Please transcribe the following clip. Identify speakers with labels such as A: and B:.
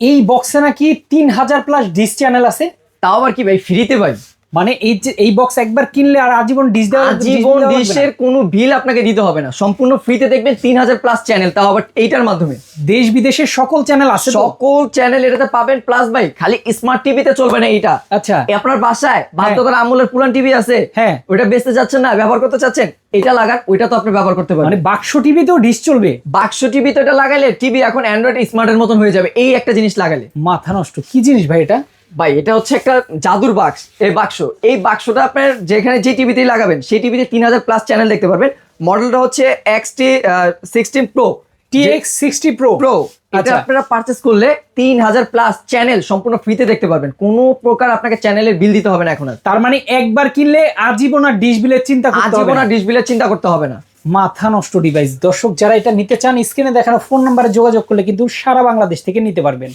A: এই বক্সে নাকি তিন হাজার প্লাস ডিস চ্যানেল আছে।
B: তাও আবার কি ভাই ফ্রিতে ভাই?
A: মানে এই যে এই বক্স একবার কিনলে আর আজীবন ডিস দেওয়া
B: আজীবন ডিশের কোনো বিল আপনাকে দিতে হবে না। সম্পূর্ণ ফ্রিতে দেখবেন তিন হাজার প্লাস চ্যানেল তাও আবার এইটার মাধ্যমে।
A: দেশ বিদেশের সকল চ্যানেল আছে
B: সকল চ্যানেল এটাতে পাবেন প্লাস ভাই খালি স্মার্ট টিভিতে চলবে না এইটা।
A: আচ্ছা।
B: আপনার বাসায় বাধ্যকর আমলের পুরান টিভি আছে।
A: হ্যাঁ।
B: ওইটা বেচতে চাচ্ছেন না ব্যবহার করতে চাচ্ছেন এটা লাগান ওইটা তো আপনি ব্যবহার করতে
A: পারেন
B: মানে
A: বাক্স টিভিতেও ডিস চলবে?
B: বাক্স টিভি তো এটা লাগাইলে টিভি এখন অ্যান্ড্রয়েড স্মার্টের মতন হয়ে যাবে এই একটা জিনিস লাগালে।
A: মাথা নষ্ট কি জিনিস ভাই এটা?
B: ভাই এটা হচ্ছে একটা জাদুর বাক্স এই বাক্স। এই বাক্সটা আপনার যেখানে যে টিভিতেই লাগাবেন সেই টিভিতে তিন হাজার প্লাস চ্যানেল দেখতে পারবেন। মডেলটা হচ্ছে X T sixteen pro
A: TX sixty pro
B: pro এটা
A: আচ্ছা।
B: আপনারা পারচেস করলে তিন হাজার প্লাস চ্যানেল সম্পূর্ণ ফ্রিতে দেখতে পারবেন। কোনো প্রকার আপনাকে চ্যানেলের বিল দিতে হবে না এখন আর।
A: তার মানে একবার কিনলে আজীবন আর ডিশ বিলের চিন্তা করতে হবে
B: আজীবন
A: না।
B: আর ডিশ বিলের চিন্তা করতে হবে না।
A: মাথা নষ্ট ডিভাইস দর্শক যারা এটা নিতে চান স্ক্রিনে দেখানো ফোন নাম্বারে যোগাযোগ করলে কিন্তু সারা বাংলাদেশ থেকে নিতে পারবেন।